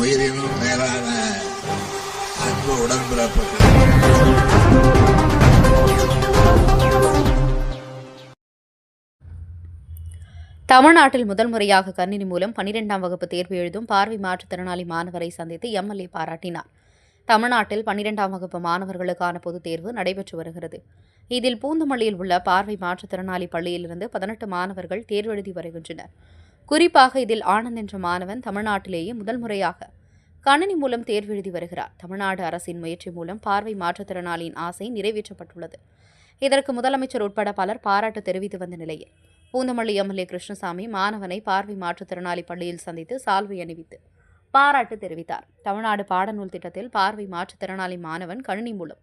உயிரினும் மேலான அன்பு உடன்பிறப்பு தமிழ்நாட்டில் முதல் முறையாக கணினி மூலம் பன்னிரெண்டாம் வகுப்பு தேர்வு எழுதும் பார்வை மாற்றுத்திறனாளி மாணவரை சந்தித்து எம்எல்ஏ பாராட்டினார். தமிழ்நாட்டில் பன்னிரெண்டாம் வகுப்பு மாணவர்களுக்கான பொதுத் தேர்வு நடைபெற்று வருகிறது. இதில் பூந்தமல்லியில் உள்ள பார்வை மாற்றுத்திறனாளி பள்ளியிலிருந்து பதினெட்டு மாணவர்கள் தேர்வெழுதி வருகின்றனர். குறிப்பாக இதில் ஆனந்த் என்ற மாணவன் தமிழ்நாட்டிலேயே முதல் முறையாக கணினி மூலம் தேர்வு எழுதி வருகிறார். தமிழ்நாடு அரசின் முயற்சி மூலம் பார்வை மாற்றுத்திறனாளியின் ஆசை நிறைவேற்றப்பட்டுள்ளது. இதற்கு முதலமைச்சர் உட்பட பலர் பாராட்டு தெரிவித்து வந்த நிலையில் பூந்தமல்லி எம்எல்ஏ கிருஷ்ணசாமி மாணவனை பார்வை மாற்றுத்திறனாளி பள்ளியில் சந்தித்து சால்வை அணிவித்து பாராட்டு தெரிவித்தார். தமிழ்நாடு பாடநூல் திட்டத்தில் பார்வை மாற்றுத்திறனாளி மாணவன் கணினி மூலம்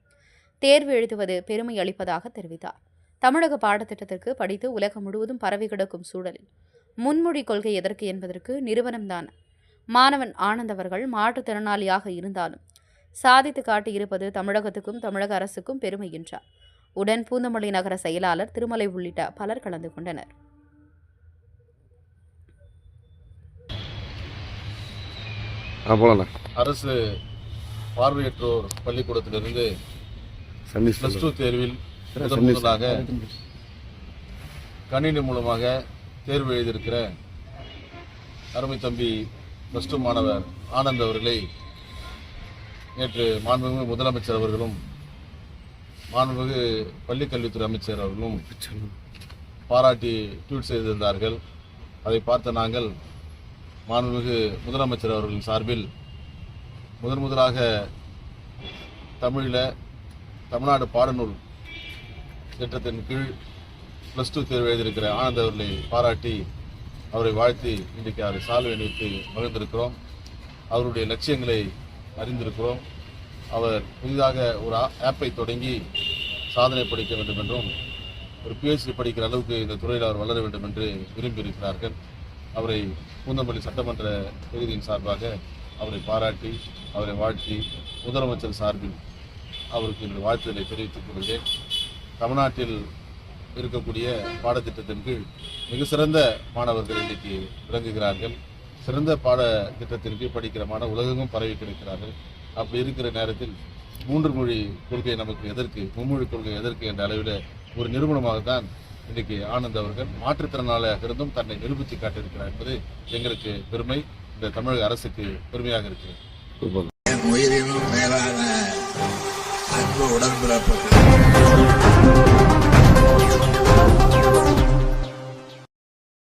தேர்வு எழுதுவது பெருமை அளிப்பதாக தெரிவித்தார். தமிழக பாடத்திட்டத்திற்கு படித்து உலகம் முழுவதும் பரவி கிடக்கும் சூழலில் முன்மொழி கொள்கை எதற்கு என்பதற்கு நிறுவனம்தான். மாணவன் ஆனந்த் அவர்கள் மாற்றுத்திறனாளியாக இருந்தாலும் சாதித்து காட்டியிருப்பது தமிழகத்துக்கும் தமிழக அரசுக்கும் பெருமை என்றார். உடன் பூந்தமல்லி நகர செயலாளர் திருமலை உள்ளிட்ட பலர் கலந்து கொண்டனர். அரசு பார்வையற்றோர் பள்ளிக்கூடத்திலிருந்து பிளஸ் டூ தேர்வில் கணினி மூலமாக தேர்வு எழுதியிருக்கிற அருமை தம்பி ப்ளஸ் டூ மாணவர் ஆனந்த் அவர்களை நேற்று மாண்புமிகு முதலமைச்சர் அவர்களும் மாண்புமிகு பள்ளிக்கல்வித்துறை அமைச்சர் அவர்களும் பாராட்டி ட்வீட் செய்திருந்தார்கள் அதை பார்த்த நாங்கள் மாண்புமிகு முதலமைச்சர் அவர்களின் சார்பில் முதன் முதலாக தமிழில் தமிழ்நாடு பாடநூல் திட்டத்தின் கீழ் ப்ளஸ் டூ தேர்வு எழுதியிருக்கிற ஆனந்த் அவர்களை பாராட்டி அவரை வாழ்த்தி இன்றைக்கு அவரை சால்வை அணிவித்து மகிழ்ந்திருக்கிறோம். அவருடைய லட்சியங்களை அறிந்திருக்கிறோம். அவர் புதிதாக ஒரு ஆ- ஆப்பை தொடங்கி சாதனை படைக்க வேண்டும் என்றும் ஒரு பிஹெச்டி படிக்கிற அளவுக்கு இந்த துறையில் அவர் வளர வேண்டும் என்று விரும்பியிருக்கிறார்கள். அவரை பூந்தமல்லி சட்டமன்ற தொகுதியின் சார்பாக அவரை பாராட்டி அவரை வாழ்த்தி முதலமைச்சர் சார்பில் அவருக்கு என்னுடைய வாழ்த்துதலை தெரிவித்துக் கொள்கிறேன். தமிழ்நாட்டில் இருக்கக்கூடிய பாடத்திட்டத்தின் கீழ் மிக சிறந்த மாணவர்கள் இன்றைக்கு விளங்குகிறார்கள். சிறந்த பாடத்திட்டத்தின் கீழ் படிக்கிற மாணவ உலகெங்கும் பரவி கிடைக்கிறார்கள். அப்படி இருக்கிற நேரத்தில் மூன்று மொழி கொள்கை நமக்கு எதற்கு மும்மொழி கொள்கை எதற்கு என்ற அளவில் ஒரு நிறுவனமாகத்தான் இன்றைக்கு ஆனந்த் அவர்கள் மாற்றுத்திறனாளியாக இருந்தும் தன்னை நிரூபித்து காட்டியிருக்கிறார் என்பது எங்களுக்கு பெருமை. இந்த தமிழக அரசுக்கு பெருமையாக இருக்கிறது. உயிரினும் மேலான அன்பு உடன்பிறப்புகள்